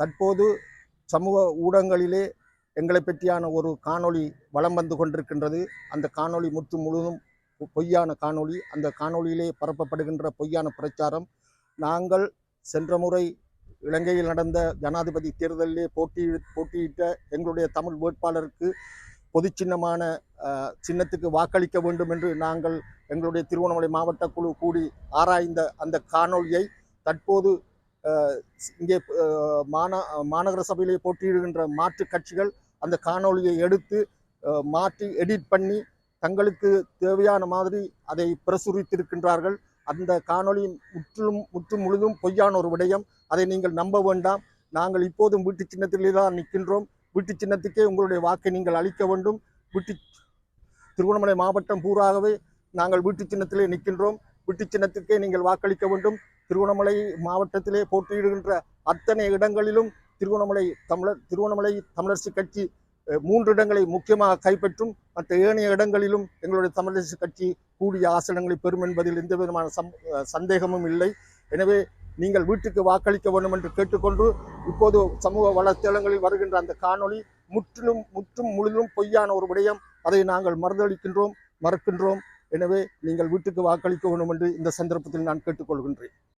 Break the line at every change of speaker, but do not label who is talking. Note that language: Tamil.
தற்போது சமூக ஊடகங்களிலே எங்களை பற்றியான ஒரு காணொளி வலம் வந்து கொண்டிருக்கின்றது. அந்த காணொளி முற்று முழுதும் பொ- பொய்யான காணொளி. அந்த காணொளியிலே பரப்பப்படுகின்ற பொய்யான பிரச்சாரம். நாங்கள் சென்ற முறை இலங்கையில் நடந்த ஜனாதிபதி தேர்தலிலே போட்டி போட்டியிட்ட எங்களுடைய தமிழ் வேட்பாளருக்கு பொது சின்னமான சின்னத்துக்கு வாக்களிக்க வேண்டும் என்று நாங்கள் எங்களுடைய திருவண்ணாமலை மாவட்ட குழு கூடி ஆராய்ந்த அந்த காணொளியை தற்போது இங்கே மாநா மாநகர சபையிலே போட்டியிடுகின்ற மாற்று கட்சிகள் அந்த காணொளியை எடுத்து மாற்றி எடிட் பண்ணி தங்களுக்கு தேவையான மாதிரி அதை பிரசுரித்திருக்கின்றார்கள். அந்த காணொளி முற்றிலும் முற்று முழுதும் பொய்யான ஒரு விடயம். அதை நீங்கள் நம்ப வேண்டாம். நாங்கள் இப்போதும் வீட்டு சின்னத்திலே தான் நிற்கின்றோம் வீட்டு சின்னத்துக்கே உங்களுடைய வாக்கை நீங்கள் அளிக்க வேண்டும். வீட்டு திருவண்ணாமலை மாவட்டம் பூராகவே நாங்கள் வீட்டு சின்னத்திலே நிற்கின்றோம் வீட்டு சின்னத்துக்கே நீங்கள் வாக்களிக்க வேண்டும். திருவண்ணாமலை மாவட்டத்திலே போட்டியிடுகின்ற அத்தனை இடங்களிலும் திருவண்ணாமலை தமிழர் திருவண்ணாமலை தமிழரசு கட்சி மூன்று இடங்களை முக்கியமாக கைப்பற்றும் மற்ற ஏனைய இடங்களிலும் எங்களுடைய தமிழரசு கட்சி கூடிய ஆசனங்களை பெறும் என்பதில் எந்த விதமான சம் சந்தேகமும் இல்லை. எனவே நீங்கள் வீட்டுக்கு வாக்களிக்க வேண்டும் என்று கேட்டுக்கொண்டு இப்போது சமூக வலைத்தளங்களில் வருகின்ற அந்த காணொளி முற்றிலும் முற்றும் முழுதும் பொய்யான ஒரு விடயம். அதை நாங்கள் மறுதளிக்கின்றோம் மறுக்கின்றோம். எனவே நீங்கள் வீட்டுக்கு வாக்களிக்க வேண்டும் என்று இந்த சந்தர்ப்பத்தில் நான் கேட்டுக்கொள்கின்றேன்.